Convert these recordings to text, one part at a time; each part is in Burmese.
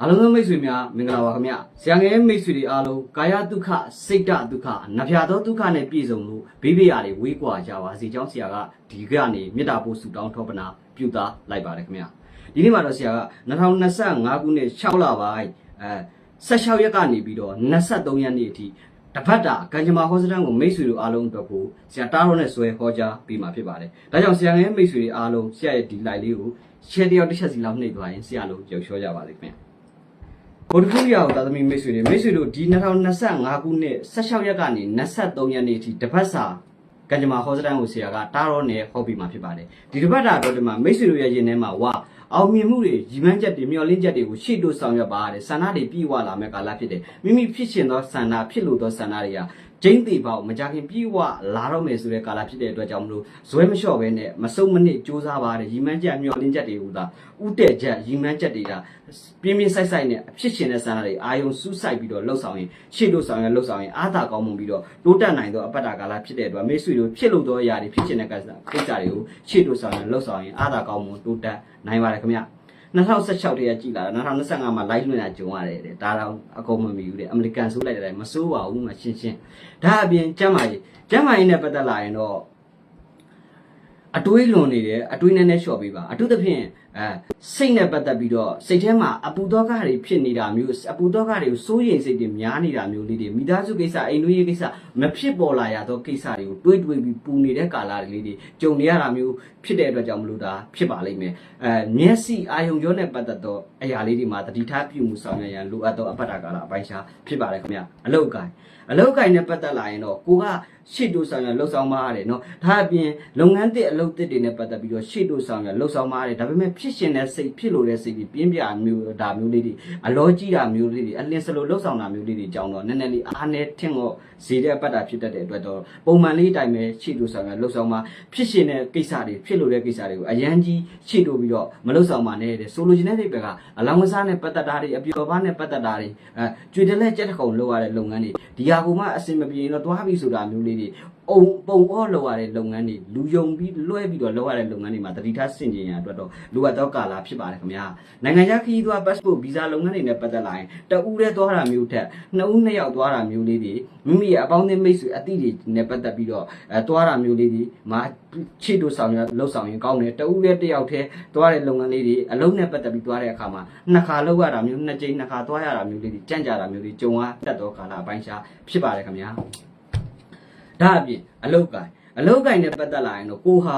အားလုံးသောမိတ်ဆွေများမင်္ဂလာပါခင်ဗျဆရာငယ်မိတ်ဆွေတွေအားလုံးကာယဒုက္ခစိတ်ဓာတ်ဒုက္ခနဖျာသောဒုက္ခနဲ့ပြည့်စုံလို့ဘေးဘေးရာတွေဝေးကွာကြပါစေကြောင်းဆရာကဒီကနေမေတ္တာပို့ဆုတောင်းထောပနာပြုသားလိုက်ပါတယ်ခင်ဗျဒီနေ့မှာတော့ဆရာက2025ခုနှစ်6လပိုင်းအဲ16ရက်ကနေပြီးတော့23ရက်နေ့အထိတပတ်တာကံကြမ္မာဟောစတန်ကိုမိတ်ဆွေတို့အားလုံးအတွက်ကိုဆရာတားတော့နဲ့ဆွဲဟောကြားပေးမှာဖြစ်ပါတယ်ဒါကြောင့်ဆရာငယ်မိတ်ဆွေတွေအားလုံးဆရာရဲ့ဒီ live လေးကို share တယောက်တစ်ချက်စီလောက်နှိပ်သွားရင်ဆရာလုံးကြောက်လျှောကြပါလိမ့်ခင်ဗျ ဗုဒ္ဓဖူးရအောင်သာသမီမိတ်ဆွေတွေမိတ်ဆွေတို့ဒီ2025ခုနှစ်16ရက်ကနေ23ရက်နေ့အထိတပတ်စာကံကြမ္မာဟောစတန်ကိုဆရာကတားရောနဲ့ဟောပြီးမှဖြစ်ပါတယ်ဒီတပတ်တာတော့ဒီမှာမိတ်ဆွေတို့ရဲ့ရင်ထဲမှာဝအောင်မြင်မှုတွေရီမန်းချက်တွေမျှော်လင့်ချက်တွေကိုရှေ့တို့ဆောင်ရွက်ပါတဲ့ဆန္ဒတွေပြည့်ဝလာမဲ့ကာလဖြစ်တယ်မိမိဖြစ်ရှင်သောဆန္ဒဖြစ်လို့သောဆန္ဒတွေက ကျင်းသေးပေါ့မကြခင်ပြည့်ဝလာတော့မယ်ဆိုတဲ့ကာလဖြစ်တဲ့အတွက်ကြောင့်မလို့ဇွဲမလျှော့ပဲနဲ့မစုံမနစ်စူးစမ်းပါတဲ့ရီမန်းချက်မျှော်လင့်ချက်တွေကိုသာဥတဲ့ချက်ရီမန်းချက်တွေကပြင်းပြင်းဆိုင်ဆိုင်နဲ့ဖြစ်ရှင်တဲ့ဆန္ဒတွေအာယုံစူးစိုက်ပြီးတော့လှုပ်ဆောင်ရင်ရှေ့တို့ဆောင်ရင်လှုပ်ဆောင်ရင်အာသာကောင်းမှုပြီးတော့တိုးတက်နိုင်သောအပတ္တကာလဖြစ်တဲ့အတွက်မိတ်ဆွေတို့ဖြစ်လို့သောအရာတွေဖြစ်ရှင်တဲ့ကိစ္စကိစ္စတွေကိုရှေ့တို့ဆောင်ရင်လှုပ်ဆောင်ရင်အာသာကောင်းမှုတိုးတက်နိုင်ပါတယ်ခင်ဗျ 2016တည်းကကြည်လာတာ2025မှာ live လွှင့်တာကြုံရတယ်တဲ့ဒါတော့အကုန်မမီဘူးတဲ့အမေရိကန်ဆိုးလိုက်တယ်မစိုးပါဘူးမရှင်းရှင်းဒါအပြင်ကျမ်းမာရေးကျမ်းမာရေးနဲ့ပတ်သက်လာရင်တော့အတွေးလွန်နေတယ်အတွေးနဲ့နဲ့လျှော့ပေးပါအထူးသဖြင့် အဲစိတ်နဲ့ပတ်သက်ပြီးတော့စိတ်ထဲမှာအပူသောကတွေဖြစ်နေတာမျိုးအပူသောကတွေကိုစိုးရိမ်စိတ်တွေများနေတာမျိုးလေးတွေမိသားစုကိစ္စအိမ်တွင်းရေးကိစ္စမဖြစ်ပေါ်လာရသောကိစ္စတွေကိုတွေးတွေးပြီးပူနေတဲ့ကာလလေးတွေကြုံနေရတာမျိုးဖြစ်တဲ့အတွက်ကြောင့်မလို့ဒါဖြစ်ပါလိမ့်မယ်အဲမျက်စိအာယုံကြောနဲ့ပတ်သက်သောအရာလေးတွေမှာတတိထားပြုမှုဆောင်ရွက်ရန်လိုအပ်သောအပ္ပတ္တကာလအပိုင်းခြားဖြစ်ပါတယ်ခင်ဗျအလောက်ကိုင်းအလောက်ကိုင်းနဲ့ပတ်သက်လာရင်တော့ကိုကရှေ့တို့ဆောင်ရလှုပ်ဆောင်မှာရတယ်နော်ဒါအပြင်လုပ်ငန်းတစ်အလုပ်တစ်တွေနဲ့ပတ်သက်ပြီးတော့ရှေ့တို့ဆောင်ရလှုပ်ဆောင်မှာရတယ်ဒါပေမဲ့ဖြစ်ရှင်တဲ့စိတ်ဖြစ်လို့တဲ့စိတ်ပြီးပြင်းပြမျိုးဒါမျိုးလေးတွေအလောကြီးတာမျိုးလေးတွေအလင်းစလိုလှုပ်ဆောင်တာမျိုးလေးတွေကြောင်းတော့နည်းနည်းလေးအားနဲ့ထင်တော့ဇေတဲ့အပ္ပတ္တဖြစ်တတ်တဲ့အတွက်တော့ပုံမှန်လေးအတိုင်းပဲရှေ့တို့ဆောင်ရလှုပ်ဆောင်မှာဖြစ်ရှင်တဲ့ကိစ္စတွေဖြစ်လို့တဲ့ကိစ္စတွေကိုအရန်ကြီးရှေ့တို့ပြီးတော့မလှုပ်ဆောင်ပါနဲ့တဲ့ဆိုလိုချင်တဲ့အိပ်ဘက်ကအလောင်းကစားနဲ့ပတ်သက်တာတွေအပျော်ပါးနဲ့ပတ်သက်တာတွေအဲကျွေတလဲကြက်တခုံလုပ်ရတဲ့လုပ်ငန်းတွေဒီဟာကမှအစင်မပြေရင်တော့တွားပြီးဆိုတာမျိုးလေးတွေ အုံပုံအောလုပ်ရတဲ့လုပ်ငန်းတွေလူယုံပြီးလွှဲပြီးတော့လုပ်ရတဲ့လုပ်ငန်းတွေမှာတတိထားဆင်ကျင်ရအတွက်တော့လိုအပ်သောကာလဖြစ်ပါတယ်ခင်ဗျာနိုင်ငံခြားခရီးသွား passport visa လုပ်ငန်းတွေနဲ့ပတ်သက်လာရင်တဦးတည်းသွားတာမျိုးထက်နှစ်ဦးနှစ်ယောက်သွားတာမျိုးလေးတွေမိမိရဲ့အပေါင်းအသင်းမိတ်ဆွေအသည့်တွေနဲ့ပတ်သက်ပြီးတော့အဲသွားတာမျိုးလေးတွေမှာချစ်တို့ဆောင်ရလှုပ်ဆောင်ရင်ကောင်းတယ်တဦးတည်းတစ်ယောက်တည်းသွားတဲ့လုပ်ငန်းလေးတွေအလုံးနဲ့ပတ်သက်ပြီးသွားတဲ့အခါမှာနှစ်ခါလောက်ရတာမျိုးနှစ်ကြိမ်နှစ်ခါသွားရတာမျိုးလေးတွေကြံ့ကြတာမျိုးတွေကြုံရတတ်သောကာလအပိုင်းခြားဖြစ်ပါတယ်ခင်ဗျာ ဒါအပြင်အလုတ်ကိုင်အလုတ်ကိုင်နဲ့ပတ်သက်လာရင်တော့ကိုဟာ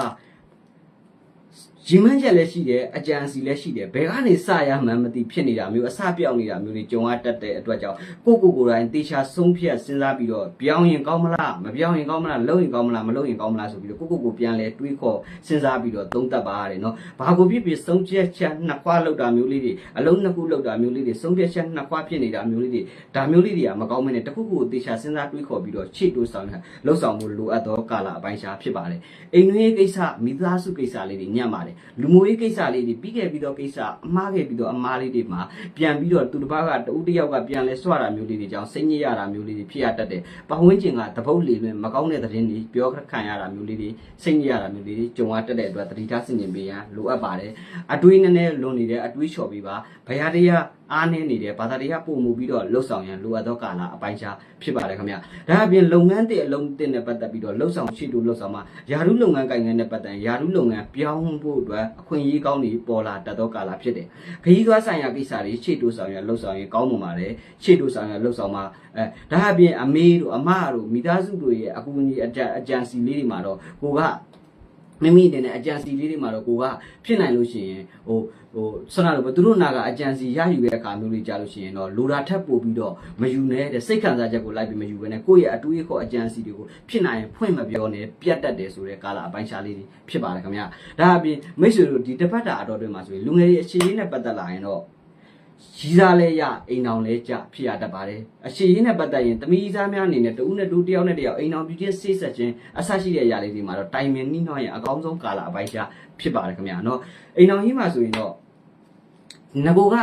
ရင်မန်းချက်လည်းရှိတယ်အကြံစီလည်းရှိတယ်ဘယ်ကနေစရမှန်းမသိဖြစ်နေတာမျိုးအစပြောက်နေတာမျိုးတွေကြုံရတတ်တဲ့အတွက်ကြောင့်ကိုကိုကိုယ်တိုင်တေချာဆုံးဖြတ်စဉ်းစားပြီးတော့ပြောင်းရင်ကောင်းမလားမပြောင်းရင်ကောင်းမလားလုပ်ရင်ကောင်းမလားမလုပ်ရင်ကောင်းမလားဆိုပြီးတော့ကိုကိုကိုပြန်လဲတွေးခေါ်စဉ်းစားပြီးတော့သုံးသပ်ပါရတယ်နော်ဘာကိုဖြစ်ဖြစ်ဆုံးဖြတ်ချက်နှစ်ခွာလောက်တာမျိုးလေးတွေအလုံးနှစ်ခုလောက်တာမျိုးလေးတွေဆုံးဖြတ်ချက်နှစ်ခွာဖြစ်နေတာမျိုးလေးတွေဒါမျိုးလေးတွေကမကောင်းမနဲ့တစ်ခုခုကိုတေချာစဉ်းစားတွေးခေါ်ပြီးတော့ချစ်တိုးဆောင်လှုပ်ဆောင်မှုလိုအပ်သောကာလအပိုင်းခြားဖြစ်ပါတယ်အိမ်တွင်းရေးကိစ္စမိသားစုကိစ္စလေးတွေညံ့ပါတယ်လူမှုရေးကိစ္စလေးတွေပြီးခဲ့ပြီးတော့ကိစ္စအမှားခဲ့ပြီးတော့အမှားလေးတွေမှာပြန်ပြီးတော့သူတစ်ပါးကတဦးတစ်ယောက်ကပြန်လဲဆွတာမျိုးလေးတွေကြောင့်စိတ်ညစ်ရတာမျိုးလေးတွေဖြစ်ရတတ်တယ်။ပဝန်းကျင်ကတပုတ်လေလွင်မကောင်းတဲ့သတင်းတွေပြောခံရတာမျိုးလေးတွေစိတ်ညစ်ရတာမျိုးလေးတွေကြုံရတတ်တဲ့အတွက်တတိထားဆင်ခြင်ပေးရန်လိုအပ်ပါတယ်။အတွေးနည်းနည်းလွန်နေတဲ့အတွေးလျှော်ပြီးပါဘယာတရား အားနည်းနေတယ်ဘာသာတရားပုံမှုပြီးတော့လှုပ်ဆောင်ရန်လိုအပ်သောကာလအပိုင်းခြားဖြစ်ပါတယ်ခင်ဗျ။ဒါအပြင်လုပ်ငန်းတစ်အလုံးတစ်နဲ့ပတ်သက်ပြီးတော့လှုပ်ဆောင်ရှိတူလှုပ်ဆောင်မှာယာရုလုပ်ငန်းကိုင်ငန်းနဲ့ပတ်သက်ယာရုလုပ်ငန်းပြောင်းဖို့အတွက်အခွင့်အရေးကောင်းတွေပေါ်လာတတ်သောကာလဖြစ်တယ်။ခရီးသွားဆိုင်ရာကိစ္စတွေရှေ့တိုးဆောင်ရလှုပ်ဆောင်ရင်ကောင်းမှပါတယ်။ရှေ့တိုးဆောင်ရလှုပ်ဆောင်မှာအဲဒါအပြင်အမေတို့အမတို့မိသားစုတို့ရဲ့အကူအညီအကြံအကြံစီလေးတွေမှာတော့ကိုက မိမိအနေနဲ့အကြံစီလေးတွေမှာတော့ကိုကဖြစ်နိုင်လို့ရှိရင်ဟိုဟိုဆန္ဒလို့ပဲသူတို့နာကအကြံစီရယူတဲ့အခါမျိုးလေးကြားလို့ရှိရင်တော့လိုတာထပ်ပို့ပြီးတော့မယူနဲ့တဲ့စိတ်ခံစားချက်ကိုလိုက်ပြီးမယူဘဲနဲ့ကိုယ့်ရဲ့အတွေးခေါ်အကြံစီတွေကိုဖြစ်နိုင်ရင်ဖွင့်မပြောနဲ့ပြတ်တတ်တယ်ဆိုတဲ့ကာလအပိုင်းခြားလေးတွေဖြစ်ပါတယ်ခင်ဗျာဒါအပြင်မိတ်ဆွေတို့ဒီတစ်ပတ်တာအတော်တွင်မှာဆိုရင်လူငယ်ရဲ့အခြေရင်းနဲ့ပတ်သက်လာရင်တော့ ရီစားလဲရအိမ်အောင်လဲကြဖြစ်ရတတ်ပါတယ်အရှိရင်းနဲ့ပတ်သက်ရင်တမီးစားများအနေနဲ့တဦးနဲ့တူတယောက်နဲ့တယောက်အိမ်အောင်ပြုချင်းဆေးဆက်ခြင်းအဆရှိတဲ့အရာလေးတွေမှာတော့တိုင်ပင်နှိနှောရင်အကောင်းဆုံးကာလအပိုင်းရှားဖြစ်ပါတယ်ခင်ဗျာနော်အိမ်အောင်ကြီးမှာဆိုရင်တော့ငကိုက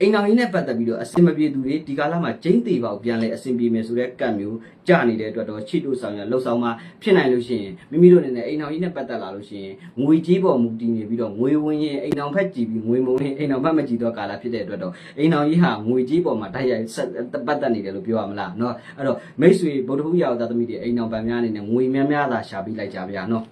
အိမ်တော်ကြီးနဲ့ပတ်သက်ပြီးတော့အစင်မပြေသူတွေဒီကာလမှာကျင်းသေးပေါက်ပြန်လဲအစင်ပြေမယ်ဆိုတဲ့ကတ်မျိုးကြနေတဲ့အတွက်တော့ချစ်တို့ဆောင်ရလှုပ်ဆောင်မှဖြစ်နိုင်လို့ရှိရင်မိမိတို့အနေနဲ့အိမ်တော်ကြီးနဲ့ပတ်သက်လာလို့ရှိရင်ငွေကြီးပေါ်မူတည်နေပြီးတော့ငွေဝင်ရင်အိမ်တော်ဖက်ကြည့်ပြီးငွေမုံရင်အိမ်တော်ဖက်မကြည့်တော့ကာလဖြစ်တဲ့အတွက်တော့အိမ်တော်ကြီးဟာငွေကြီးပေါ်မှာတိုက်ရိုက်ဆက်ပတ်သက်နေတယ်လို့ပြောရမလားเนาะအဲ့တော့မိတ်ဆွေဗုဒ္ဓဘုရားသားသမီးတွေအိမ်တော်ဗန်များအနေနဲ့ငွေများများသာရှာပြီးလိုက်ကြဗျာเนาะ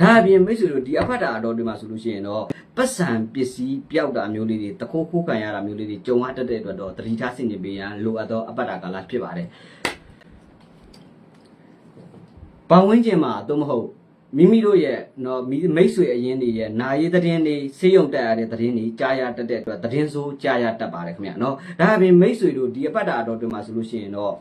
ဒါအပြင်မိတ်ဆွေတို့ဒီအဖတ်တာအတော်တွေမှာဆိုလို့ရှိရင်တော့ ပတ်စံပစ္စည်းပျောက်တာမျိုးလေးတွေတခိုးခိုးခံရတာမျိုးလေးတွေကြုံရတတ်တဲ့အတွက်တော့တတိထားဆင်ခြင်ပေးရန်လိုအပ်သောအပတ်တာကာလဖြစ်ပါတယ်။ပန်ဝင်းကျင်မှာအတော့မဟုတ်မိမိတို့ရဲ့နော်မိမိတ်ဆွေအရင်တွေရဲ့နာရေးသတင်းတွေဆေးရုံတက်ရတဲ့သတင်းတွေကြားရတတ်တဲ့အတွက်သတင်းဆိုးကြားရတတ်ပါတယ်ခင်ဗျာနော်။ဒါအပြင်မိတ်ဆွေတို့ဒီအပတ်တာအတော်တွေမှာဆိုလို့ရှိရင်တော့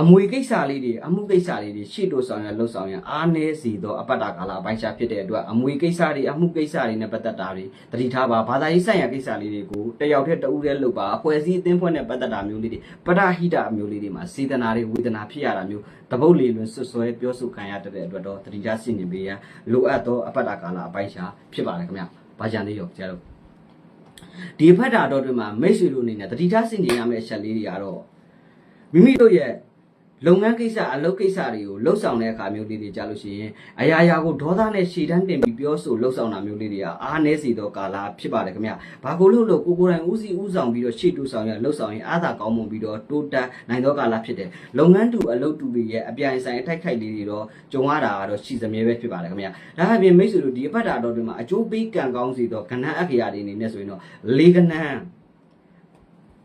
အမွေကိစ္စလေးတွေအမှုကိစ္စလေးတွေရှေ့တို့ဆောင်ရလှုပ်ဆောင်ရအားနည်းစီသောအပတ်တာကာလအပိုင်းခြားဖြစ်တဲ့အတွက်အမွေကိစ္စတွေအမှုကိစ္စတွေနဲ့ပတ်သက်တာတွေတတိထားပါဘာသာရေးဆိုင်ရာကိစ္စလေးတွေကိုတယောက်တည်းတဦးတည်းလုပ်ပါအဖွဲ့အစည်းအသင်းဖွဲ့နဲ့ပတ်သက်တာမျိုးလေးတွေပရဟိတမျိုးလေးတွေမှာစေတနာတွေဝေဒနာဖြစ်ရတာမျိုးတပုတ်လေးလွန်ဆွဆွဲပြောဆိုခံရတဲ့အတွက်တော့တတိထားဆင်ခြင်ပေးရန်လိုအပ်သောအပတ်တာကာလအပိုင်းခြားဖြစ်ပါတယ်ခင်ဗျ။ဘာကြံသေးရောကျတော့ဒီဖတ်တာတော့တွေမှာမိတ်ဆွေတို့အနေနဲ့တတိထားဆင်ခြင်ရမယ့်အချက်လေးတွေကတော့မိမိတို့ရဲ့ လုပ်ငန်းကိစ္စအလုပ်ကိစ္စတွေကိုလှုပ်ဆောင်တဲ့အခါမျိုးလေးတွေကြားလို့ရှိရင်အရာရာကိုဒေါသနဲ့ရှည်တန်းတင်ပြီးပြောဆိုလှုပ်ဆောင်တာမျိုးလေးတွေကအားနည်းစေသောကာလဖြစ်ပါတယ်ခင်ဗျ။ဘာကိုလို့လို့ကိုကိုယ်တိုင်ဦးစီးဦးဆောင်ပြီးတော့ရှေ့တူဆောင်ရလှုပ်ဆောင်ရင်အားသာကောင်းမွန်ပြီးတော့တိုးတက်နိုင်သောကာလဖြစ်တယ်။လုပ်ငန်းတူအလုပ်တူတွေရဲ့အပြိုင်ဆိုင်အထိုက်ခိုက်လေးတွေတော့ကြုံရတာကတော့ရှိစမြဲပဲဖြစ်ပါတယ်ခင်ဗျ။ဒါအပြင်မိတ်ဆွေတို့ဒီအပတ်တာတော်တွေမှာအကျိုးပေးကံကောင်းစေသောကဏ္ဍအခရာတွေအနေနဲ့ဆိုရင်တော့လေးကဏ္ဍ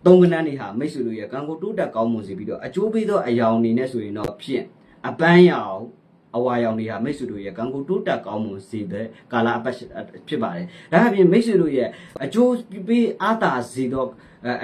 သုံးကနန်းတွေဟာမိတ်ဆွေတို့ရဲ့ကံကိုတိုးတက်ကောင်းမွန်စေပြီးတော့အကျိုးပေးသောအယောင်အနေနဲ့ဆိုရင်တော့ဖြင့်အပန်းရောင်အဝါရောင်တွေဟာမိတ်ဆွေတို့ရဲ့ကံကိုတိုးတက်ကောင်းမွန်စေတဲ့ကာလအပတ်ဖြစ်ပါတယ်။ဒါအပြင်မိတ်ဆွေတို့ရဲ့အကျိုးပေးအားသာစေသော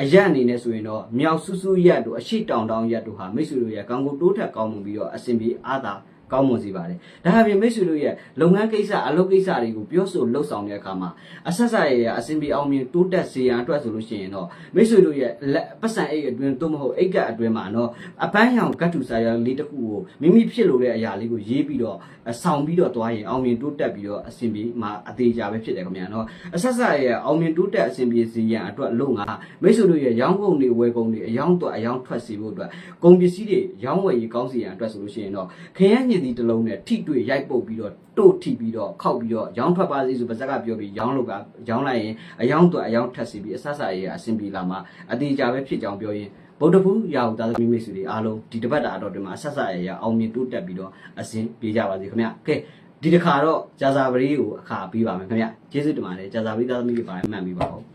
အရက်အနေနဲ့ဆိုရင်တော့မြောက်ဆူဆူရက်တို့အရှိတောင်တောင်ရက်တို့ဟာမိတ်ဆွေတို့ရဲ့ကံကိုတိုးတက်ကောင်းမွန်ပြီးတော့အစဉ်ပြေအားသာ ကောင်းမွန်စေပါတယ်။ဒါအပြင်မိတ်ဆွေတို့ရဲ့လုပ်ငန်းကိစ္စအလုပ်ကိစ္စတွေကိုပြောဆိုလှုပ်ဆောင်တဲ့အခါမှာအဆက်ဆက်ရရအစဉ်ပြေအောင်မြင်တိုးတက်စေရန်အတွက်ဆိုလို့ရှိရင်တော့မိတ်ဆွေတို့ရဲ့လက်ပတ်စံအိတ်အတွင်းသို့မဟုတ်အိတ်ကပ်အတွင်းမှာတော့အပန်းရောင်ကတ်တူစာရလေးတစ်ခုကိုမိမိဖြစ်လို့တဲ့အရာလေးကိုရေးပြီးတော့ဆောင်ပြီးတော့သွားရင်အောင်မြင်တိုးတက်ပြီးတော့အစဉ်ပြေမှာအသေးကြပဲဖြစ်တယ်ခင်ဗျာနော်အဆက်ဆက်ရရအောင်မြင်တိုးတက်အစဉ်ပြေစေရန်အတွက်အလို့ငါမိတ်ဆွေတို့ရဲ့ရောင်းကုန်တွေဝယ်ကုန်တွေအယောင်းတော့အယောင်းထွက်စေဖို့အတွက်ကုန်ပစ္စည်းတွေရောင်းဝယ်ရေးကောင်းစေရန်အတွက်ဆိုလို့ရှိရင်တော့ခရမ်းညင်ဒီတစ်လုံးနဲ့ထိတွေ့ရိုက်ပုတ်ပြီးတော့တို့ထိပြီးတော့ခောက်ပြီးတော့ရောင်းထွက်ပါစေဆိုပါဇက်ကပြောပြီးရောင်းလို့ကရောင်းလိုက်ရင်အယောင်းတော့အယောင်းထက်စီပြီးအဆဆရေးအဆင်ပြေလာမှာအသေးကြပဲဖြစ်ကြောင်းပြောရင်ဗုဒ္ဓဖူးရာဟုသားသမီးမိတ်ဆွေတွေအားလုံးဒီတစ်ပတ်တာအတော်တွေမှာအဆဆရေးအောင်မြင်တိုးတက်ပြီးတော့အစဉ်ပြေကြပါစေခင်ဗျကဲဒီတစ်ခါတော့ဂျာဇာပရီကိုအခါပေးပါမယ်ခင်ဗျကျေးဇူးတင်ပါတယ်ဂျာဇာပရီသားသမီးတွေပါမှန်ပြီးပါဦး